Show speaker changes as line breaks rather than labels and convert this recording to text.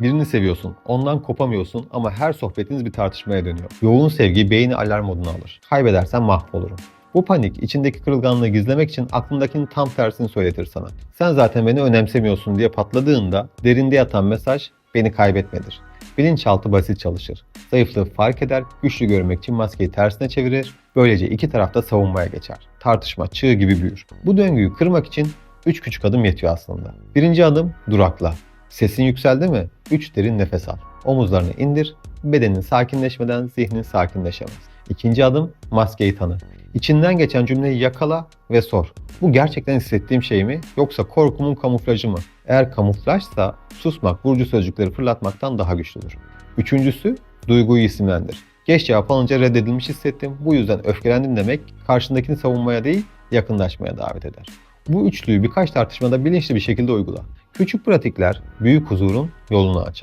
Birini seviyorsun, ondan kopamıyorsun ama her sohbetiniz bir tartışmaya dönüyor. Yoğun sevgi beyni alarm moduna alır. Kaybedersen mahvolurum. Bu panik içindeki kırılganlığı gizlemek için aklındakinin tam tersini söyletir sana. Sen zaten beni önemsemiyorsun diye patladığında derinde yatan mesaj beni kaybetmedir. Bilinçaltı basit çalışır. Zayıflığı fark eder, güçlü görmek için maskeyi tersine çevirir. Böylece iki tarafta savunmaya geçer. Tartışma çığ gibi büyür. Bu döngüyü kırmak için 3 küçük adım yetiyor aslında. Birinci adım durakla. Sesin yükseldi mi? 3 derin nefes al. Omuzlarını indir. Bedenin sakinleşmeden zihnin sakinleşemez. İkinci adım maskeyi tanı. İçinden geçen cümleyi yakala ve sor. Bu gerçekten hissettiğim şey mi yoksa korkumun kamuflajı mı? Eğer kamuflajsa susmak burcu sözcükleri fırlatmaktan daha güçlüdür. Üçüncüsü duyguyu isimlendir. Geç cevap alınca reddedilmiş hissettim. Bu yüzden öfkelendim demek karşındakini savunmaya değil yakınlaşmaya davet eder. Bu üçlüyü birkaç tartışmada bilinçli bir şekilde uygula. Küçük pratikler büyük huzurun yolunu açar.